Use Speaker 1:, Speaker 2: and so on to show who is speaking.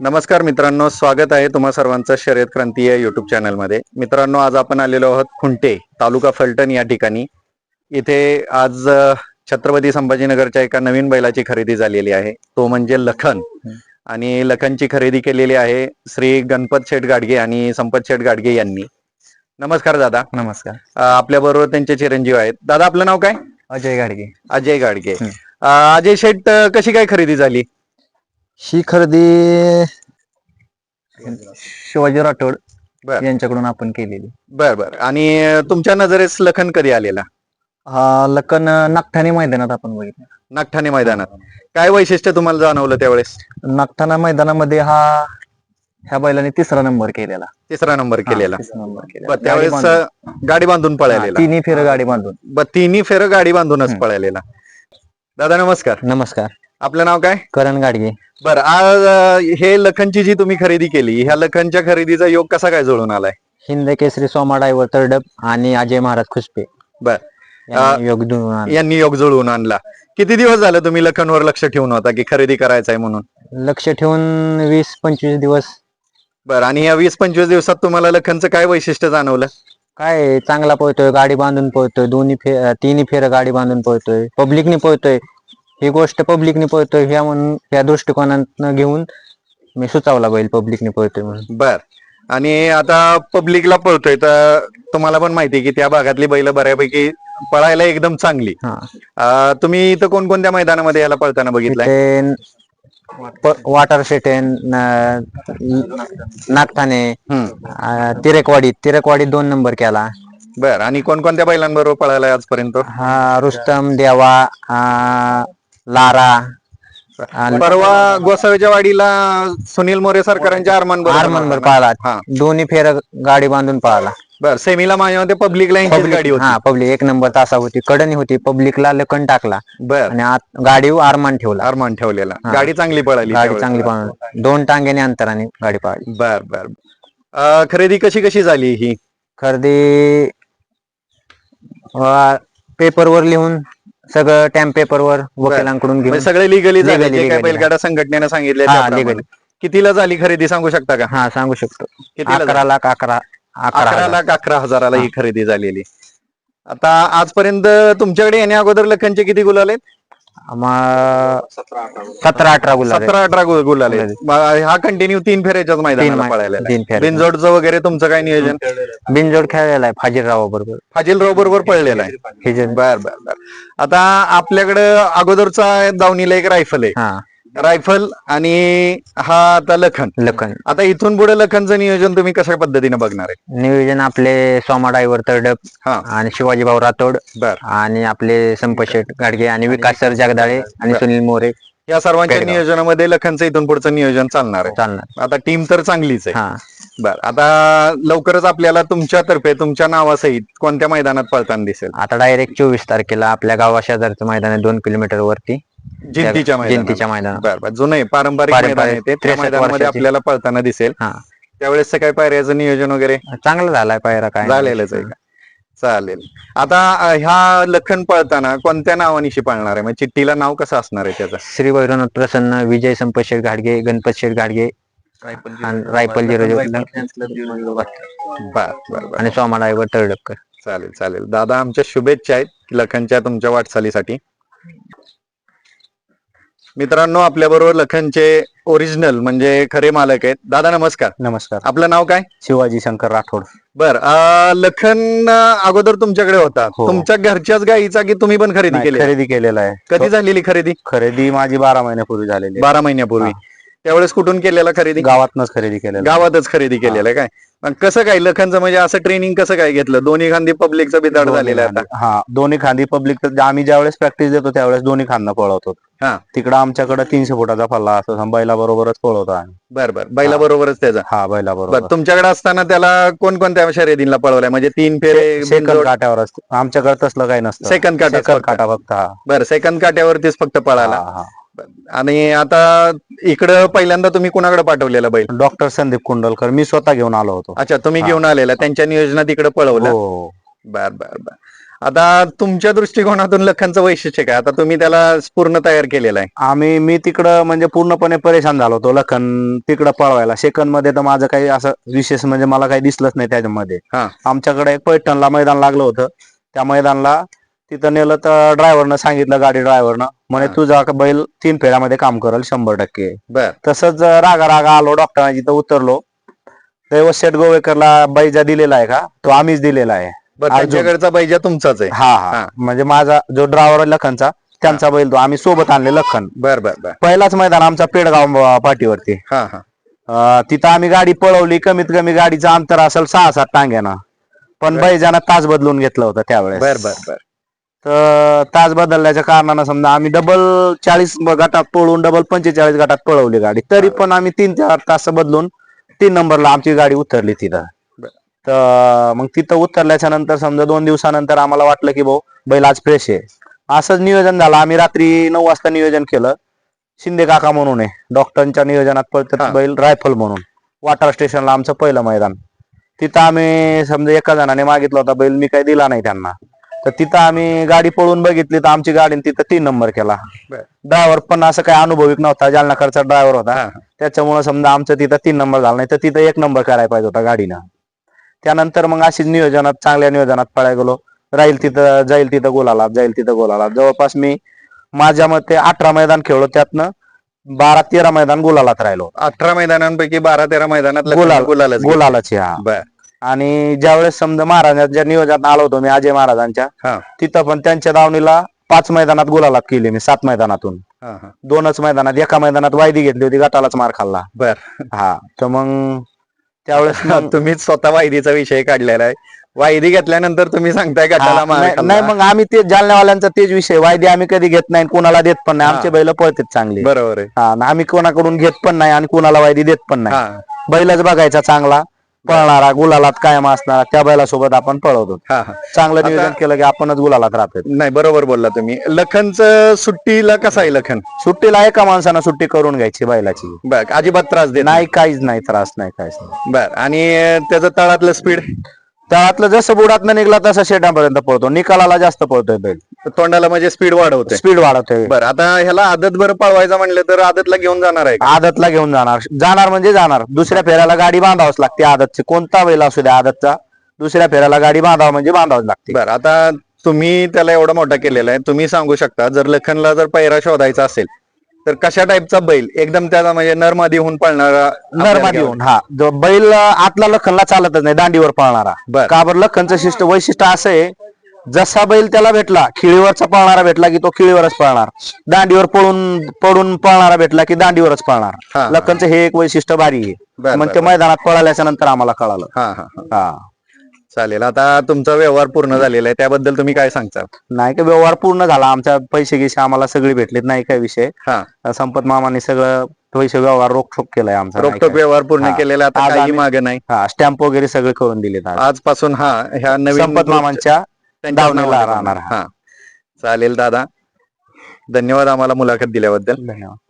Speaker 1: नमस्कार मित्रांनो स्वागत आहे तुम्हा सर्वांचं शर्यत क्रांती या युट्यूब चॅनलमध्ये मित्रांनो आज आपण आलेलो आहोत खुंटे तालुका फलटण या ठिकाणी. इथे आज छत्रपती संभाजीनगरच्या एका नवीन बैलाची खरेदी झालेली आहे. तो म्हणजे लखन. आणि लखनची खरेदी केलेली आहे श्री गणपत शेठ गाडगे आणि संपत शेठ गाडगे यांनी. नमस्कार दादा.
Speaker 2: नमस्कार.
Speaker 1: आपल्या बरोबर त्यांचे चिरंजीव आहेत. दादा आपलं नाव काय?
Speaker 2: अजय गाडगे.
Speaker 1: अजय गाडगे. अजय शेठ कशी काय खरेदी झाली?
Speaker 2: ही खरेदी शिवाजी राठोड.
Speaker 1: बर.
Speaker 2: यांच्याकडून आपण केलेली.
Speaker 1: बर बर. आणि तुमच्या नजरेस लखन कधी आलेला?
Speaker 2: हा लखन नागठाणे मैदानात आपण बघितलं.
Speaker 1: नागठाणे मैदानात. काय वैशिष्ट्य तुम्हाला जाणवलं त्यावेळेस?
Speaker 2: नागठाणा मैदानामध्ये हा ह्या बैलाने तिसरा नंबर केलेला.
Speaker 1: तिसरा नंबर केलेला.
Speaker 2: हा, तिसरा नंबर केलेला.
Speaker 1: बर, त्यावेळेस
Speaker 2: गाडी बांधून.
Speaker 1: अ, गाडी बांधून
Speaker 2: हा,
Speaker 1: पळालेला.
Speaker 2: तिन्ही फेर गाडी बांधून.
Speaker 1: बर तिन्ही फेर गाडी बांधूनच. पळालेला. दादा नमस्कार.
Speaker 2: नमस्कार.
Speaker 1: आपलं नाव काय?
Speaker 2: करण गाडगे.
Speaker 1: बर आज अ, हे लखनची जी तुम्ही खरेदी केली ह्या लखनच्या खरेदीचा योग कसा काय जुळून आलाय?
Speaker 2: हिंद केसरी सोमा डायव्हर तरडप आणि अजय महाराज खुसपे.
Speaker 1: बर.
Speaker 2: यांनी योग आणलं.
Speaker 1: यांनी योग जुळवून आणला. किती दिवस झालं तुम्ही लखनवर लक्ष ठेवून होता की खरेदी करायचं आहे म्हणून?
Speaker 2: लक्ष ठेवून वीस पंचवीस दिवस.
Speaker 1: बर आणि या वीस पंचवीस दिवसात तुम्हाला लखनचं काय वैशिष्ट्य जाणवलं?
Speaker 2: काय चांगला पळतोय गाडी बांधून पळतोय दोन्ही फे अं, तिन्ही फेर गाडी बांधून पळतोय पब्लिकने पळतोय. ही गोष्ट पब्लिकने पळतोय ह्या म्हणून या दृष्टिकोनातनं घेऊन मी सुचावला बैल पब्लिकने पळतोय म्हणून.
Speaker 1: बर. आणि आता पब्लिकला पळतोय तर तुम्हाला पण माहिती आहे की त्या भागातली बैल बऱ्यापैकी पळायला एकदम चांगली.
Speaker 2: हा.
Speaker 1: अं, तुम्ही इथं कोणकोणत्या मैदानामध्ये याला पळताना बघितलंय?
Speaker 2: इथे प- वाटर शेटेन नागठाणे
Speaker 1: हम्म.
Speaker 2: अं, तिरेकवाडी तिरेकवाडीत दोन नंबर केला.
Speaker 1: बर. आणि कोणकोणत्या बैलांबरोबर पळायला आजपर्यंत?
Speaker 2: हा रुस्तम देवा अं, लारा आणि
Speaker 1: परवा गोसावीच्या वाडीला सुनील मोरे सरकारांच्या आरमान
Speaker 2: आरमनभर पळाला
Speaker 1: हा.
Speaker 2: दोन्ही फेर गाडी बांधून पळाला
Speaker 1: बर सेमीला माझ्यामध्ये पब्लिकला यांचीच गाडी
Speaker 2: पब्लिक
Speaker 1: होती.
Speaker 2: हा पब्लिक एक नंबर तासा होती कडणी होती. पब्लिकला लकन टाकला.
Speaker 1: बर.
Speaker 2: आणि आत गाडी आरमान ठेवला.
Speaker 1: आरमान ठेवलेला.
Speaker 2: हा.
Speaker 1: गाडी चांगली पळाली
Speaker 2: गाडी
Speaker 1: त्यावेळेस.
Speaker 2: चांगली पळवली दोन टांग्याने अंतराने गाडी पळाली.
Speaker 1: बर बर. अं, खरेदी कशी कशी झाली ही?
Speaker 2: खरेदी पेपरवर लिहून सगळं टॅम्प पेपरवर वकिलांकडून घेऊन
Speaker 1: म्हणजे सगळे लिगली झाले
Speaker 2: Legally,
Speaker 1: जे काय
Speaker 2: legally.
Speaker 1: बैलगाडा संघटनेनं सांगितले
Speaker 2: हा, legally.
Speaker 1: कितीला झाली खरेदी सांगू शकता का?
Speaker 2: हा सांगू शकतो.
Speaker 1: कितीला
Speaker 2: अकरा लाख अकरा अकरा
Speaker 1: अकरा
Speaker 2: हजार.
Speaker 1: लाख अकरा हजाराला ही. खरेदी झालेली. आता आजपर्यंत तुमच्याकडे येण्या अगोदर लखनचे किती गुलाल आहेत?
Speaker 2: आम्हा- सतरा अठरा गुलाब
Speaker 1: सतरा अठरा गु- गुलाल आहेत. हा कंटिन्यू तीन फेऱ्याच्याच मैदानाला
Speaker 2: मै-
Speaker 1: पळायला
Speaker 2: तीन फेऱ्या.
Speaker 1: बिनजोडचं वगैरे तुमचं काय नियोजन?
Speaker 2: बिनजोड खेळलेला आहे फाजीलराव बरोबर.
Speaker 1: फाजीलराव बरोबर पळलेला आहे. बर बर बर. आता आपल्याकडं अगोदरचा दावणीला एक रायफल आहे.
Speaker 2: हा.
Speaker 1: रायफल आणि हा आता लखन.
Speaker 2: लखन.
Speaker 1: आता इथून पुढे लखनचं नियोजन तुम्ही कशा पद्धतीने बघणार आहे?
Speaker 2: नियोजन आपले सोमा डायव्हर तरडप
Speaker 1: हा.
Speaker 2: आणि शिवाजीभाऊ राठोड
Speaker 1: बर.
Speaker 2: आणि आपले संपशेठ गाडगे आणि विकास सर जगदाळे आणि. सुनील मोरे.
Speaker 1: या सर्वांच्या. नियोजनामध्ये लखनचं इथून पुढचं नियोजन चालणार आहे.
Speaker 2: चालणार.
Speaker 1: आता टीम तर चांगलीच आहे.
Speaker 2: हा.
Speaker 1: बर. आता लवकरच आपल्याला तुमच्यातर्फे तुमच्या नावासहित कोणत्या मैदानात पळताना दिसेल?
Speaker 2: आता डायरेक्ट चोवीस तारखेला आपल्या गावा शेजारचं मैदान आहे दोन किलोमीटर वरती
Speaker 1: जिंतीच्या मैदानात.
Speaker 2: जिंतीच्या मैदानात.
Speaker 1: बर बर. जुनं पारंपरिक
Speaker 2: पारंपरिक
Speaker 1: मैदान आहे ते. त्या
Speaker 2: 63
Speaker 1: मैदानामध्ये
Speaker 2: वर्षाची.
Speaker 1: आपल्याला पळताना दिसेल.
Speaker 2: हा.
Speaker 1: त्यावेळेस काय पायऱ्याचं नियोजन वगैरे?
Speaker 2: चांगला झालाय पायरा काय
Speaker 1: झालेलंच आहे का? चालेल. आता अ, ह्या लखन पळताना कोणत्या नावानिशी पळणार आहे? म्हणजे चिठ्ठीला नाव कसं असणार आहे त्याचं?
Speaker 2: श्री वैरनाथ प्रसन्न विजय संपत शेठ गाडगे गणपत शेठ गाडगे आणि रायफल झिरो
Speaker 1: बर बर बर.
Speaker 2: आणि सोमा तरडपकर
Speaker 1: चालेल चालेल. दादा आमच्या शुभेच्छा आहेत लखनच्या तुमच्या वाटचालीसाठी. मित्रांनो आपल्या बरोबर लखनचे ओरिजिनल म्हणजे खरे मालक आहेत. दादा नमस्कार.
Speaker 2: नमस्कार.
Speaker 1: आपलं नाव काय?
Speaker 2: शिवाजी शंकर राठोड.
Speaker 1: बर अ, लखन अ, अगोदर तुमच्याकडे होता.
Speaker 2: हो.
Speaker 1: तुमच्या घरच्याच गाईचा की तुम्ही पण खरेदी केली
Speaker 3: खरेदी केलेला आहे.
Speaker 1: कधी झालेली खरेदी?
Speaker 3: खरेदी माझी बारा महिन्यापूर्वी झालेली
Speaker 1: बारा महिन्यापूर्वी. त्यावेळेस कुठून केलेला खरेदी.
Speaker 3: गावातनच खरेदी केलेला.
Speaker 1: गावातच खरेदी केलेलं आहे काय? कसं काय लखनचं म्हणजे असं ट्रेनिंग कसं काय घेतलं? दोन्ही खांदी पब्लिकचं बिदाड झालेलं आहे आता.
Speaker 3: हा दोन्ही खांदी पब्लिक आम्ही ज्यावेळेस प्रॅक्टिस देतो त्यावेळेस दोन्ही खांदा पळवतो.
Speaker 1: हा.
Speaker 3: तिकडं आमच्याकडे तीनशे फुटाचा पल्ला असतो बैला बरोबरच पळवतो आम्ही.
Speaker 1: बर बर. बैला बरोबरच त्याचा?
Speaker 3: हा बैला
Speaker 1: बर
Speaker 3: बरोबर
Speaker 1: तुमच्याकडे असताना त्याला कोणकोणत्या शर्यतीला पळवलाय? म्हणजे तीन फेरे
Speaker 3: सेकंद काट्यावर असते. आमच्याकडे तसलं काही नसतं.
Speaker 1: सेकंद काटा
Speaker 3: सेकंद काटा फक्त हा.
Speaker 1: बर सेकंद काट्यावरतीच फक्त पळाला.
Speaker 3: हा, हा.
Speaker 1: आणि आता इकडं पहिल्यांदा तुम्ही कुणाकडे पाठवलेला बैल?
Speaker 3: डॉक्टर संदीप कुंडलकर. मी स्वतः घेऊन आलो होतो.
Speaker 1: अच्छा तुम्ही घेऊन आलेला. त्यांच्या नियोजनात इकडे पळवलं?
Speaker 3: हो.
Speaker 1: बर बर बर. आता तुमच्या दृष्टिकोनातून लखनचं वैशिष्ट्य काय? आता तुम्ही त्याला पूर्ण तयार केलेलं आहे.
Speaker 3: आम्ही मी तिकडं म्हणजे पूर्णपणे परेशान झालो होतो लखन तिकडं पळवायला. सेकंदमध्ये तर माझं काही असं विशेष म्हणजे मला काही दिसलंच नाही त्याच्यामध्ये.
Speaker 1: हा.
Speaker 3: आमच्याकडे एक पैठणला मैदान लागलं होतं. त्या मैदानला तिथं नेलं तर ड्रायव्हरनं सांगितलं गाडी ड्रायव्हरनं म्हणे. तुझा बैल तीन फेऱ्यामध्ये काम करेल शंभर टक्के.
Speaker 1: बर.
Speaker 3: तसंच रागा रागा आलो डॉक्टरांना जिथं उतरलो दैवत शेठ गोवेकरला बैजा दिलेला आहे का? तो आम्हीच दिलेला आहे.
Speaker 1: बर
Speaker 3: अर्जुन.
Speaker 1: त्यांच्याकडचा बैजा तुमचाच आहे.
Speaker 3: हा हा.
Speaker 1: हा.
Speaker 3: म्हणजे माझा जो ड्रायव्हर लखनचा त्यांचा बैल तो. आम्ही सोबत आणले लखन.
Speaker 1: बर बर बर.
Speaker 3: पहिलाच मैदान आमचा पेडगाव अं, पाठीवरती.
Speaker 1: हा हा.
Speaker 3: अं, तिथं आम्ही गाडी पळवली. कमीत कमी गाडीचं अंतर असेल सहा सात टांग्यानं. पण. बैजानं तास बदलून घेतलं होतं त्यावेळेस.
Speaker 1: बर बर बर.
Speaker 3: तर तास बदलल्याच्या कारणानं समजा आम्ही डबल चाळीस गटात पळून डबल पंचेचाळीस गटात पळवली गाडी. तरी पण आम्ही तीन चार तास बदलून तीन नंबरला आमची गाडी उतरली तिथं. तर मग तिथं उतरल्याच्या नंतर समजा दोन दिवसानंतर आम्हाला वाटलं की भाऊ बैल आज फ्रेश आहे. असंच नियोजन झालं. आम्ही रात्री नऊ वाजता नियोजन केलं. शिंदे काका म्हणून आहे. डॉक्टरांच्या नियोजनात. पळतात बैल रायफल म्हणून. वाटर स्टेशनला आमचं पहिलं मैदान. तिथं आम्ही समजा एका जणाने मागितला होता बैल मी काही दिला नाही त्यांना. तर तिथं आम्ही गाडी पळून बघितली तर आमची गाडी तिथं तीन नंबर केला.
Speaker 1: बर.
Speaker 3: ड्रायव्हर पण असं काही अनुभविक नव्हता जालनाकडचा ड्रायव्हर होता. त्याच्यामुळे समजा आमचं तिथं तीन नंबर झाला नाही तर तिथं एक नंबर करायला पाहिजे होता गाडीनं. त्यानंतर मग अशीच नियोजनात चांगल्या नियोजनात पळायला गेलो. राहील तिथं जाईल तिथं गोलाला जाईल तिथं गोलाला. जवळपास मी माझ्या मते अठरा मैदान खेळलो त्यातनं बारा तेरा मैदान गुलालात राहिलो.
Speaker 1: अठरा मैदानांपैकी बारा तेरा मैदानात लखन
Speaker 3: गुलाल.
Speaker 1: गुलालाच
Speaker 3: हा.
Speaker 1: बर.
Speaker 3: आणि ज्यावेळेस समजा महाराजांच्या नियोजनात आलो होतो मी अजय महाराजांच्या
Speaker 1: हा.
Speaker 3: तिथं पण त्यांच्या दावणीला पाच मैदानात गुलालात केली मी सात मैदानातून.
Speaker 1: हा
Speaker 3: दोनच मैदानात एका मैदानात वायदी घेतली होती गटालाच मार खाल्ला.
Speaker 1: बर.
Speaker 3: हा तर मग त्यावेळेस मग-
Speaker 1: तुम्ही स्वतः वायदीचा विषय काढलेला आहे. वायदी घेतल्यानंतर तुम्ही सांगताय गटाला
Speaker 3: हा,
Speaker 1: मार
Speaker 3: नाही
Speaker 1: खाल्ला.
Speaker 3: मग आम्ही ते जालन्यावाल्यांचा तेच विषय वायदी आम्ही कधी घेत नाही कोणाला देत पण नाही
Speaker 1: हा.
Speaker 3: आमचे बैल पळतात चांगले.
Speaker 1: बरोबर आहे.
Speaker 3: हा आणि आम्ही कोणाकडून घेत पण नाही आणि कोणाला वायदी देत पण नाही.
Speaker 1: हा.
Speaker 3: बैलच बघायचा चांगला. पळणारा गुलालात कायम असणारा त्या बैलासोबत आपण पळवतो.
Speaker 1: हा हा.
Speaker 3: चांगलं नियोजन केलं की आपणच गुलालात राहतो
Speaker 1: नाही बरोबर बोलला तुम्ही. लखनचं सुट्टीला कसं आहे लखन?
Speaker 3: सुट्टीला एका माणसानं सुट्टी करून घ्यायची बैलाची.
Speaker 1: बर अजिबात त्रास देत
Speaker 3: नाही. काहीच नाही त्रास नाही काहीच नाही.
Speaker 1: बर आणि त्याचं तळातलं स्पीड
Speaker 3: त्यातलं जसं बुडात निघला तसं शेटापर्यंत पळतो. निकालाला जास्त पळतोय बैल.
Speaker 1: तोंडाला म्हणजे स्पीड वाढवते.
Speaker 3: स्पीड वाढवतोय
Speaker 1: बर आता ह्याला आदत बरं पळवायचं म्हणलं तर आदतला घेऊन जाणार आहे का?
Speaker 3: आदतला घेऊन जाणार. जाणार म्हणजे जाणार. दुसऱ्या फेऱ्याला गाडी बांधावच लागते आदतची. कोणता बैल असू द्या आदतचा दुसऱ्या फेऱ्याला गाडी बांधावं म्हणजे बांधावच लागते.
Speaker 1: बर आता तुम्ही त्याला एवढा मोठा केलेला आहे. तुम्ही सांगू शकता जर लखनला जर पैरा शोधायचा असेल तर कशा टाईपचा बैल? एकदम त्याला म्हणजे नरमादी होऊन पळणारा
Speaker 3: नरमादी. होऊन हा. जो बैल आतला लखनला चालतच नाही दांडीवर पळणारा.
Speaker 1: बर.
Speaker 3: का बरं? लखनचं शिष्ट वैशिष्ट्य असं आहे जसा बैल त्याला भेटला खिळीवरचा पळणारा भेटला की तो खिळीवरच पळणार दांडीवर पळून पळून पळणारा भेटला की दांडीवरच पळणार. लखनचं हे एक वैशिष्ट्य भारी आहे मग ते. मैदानात पळाल्याच्या नंतर आम्हाला कळालं
Speaker 1: हा हा हा.
Speaker 3: हा
Speaker 1: चालेल आता तुमचा व्यवहार पूर्ण झालेला आहे त्याबद्दल तुम्ही काय सांगता
Speaker 3: नाही का व्यवहार पूर्ण झाला आमच्या पैसे गिसे आम्हाला सगळे भेटलेत नाही काय विषय
Speaker 1: हा
Speaker 3: संपत मामाने सगळं पैसे व्यवहार रोखोक केलाय आमचा
Speaker 1: रोखोक. व्यवहार पूर्ण. केलेला आता काही मागे नाही
Speaker 3: हा स्टॅम्प वगैरे सगळे करून दिलेत आज.
Speaker 1: आजपासून हा ह्या नवीन
Speaker 3: संपत मामांच्या
Speaker 1: नावाने
Speaker 3: राहणार.
Speaker 1: हा. चालेल दादा. धन्यवाद आम्हाला मुलाखत दिल्याबद्दल.
Speaker 3: धन्यवाद.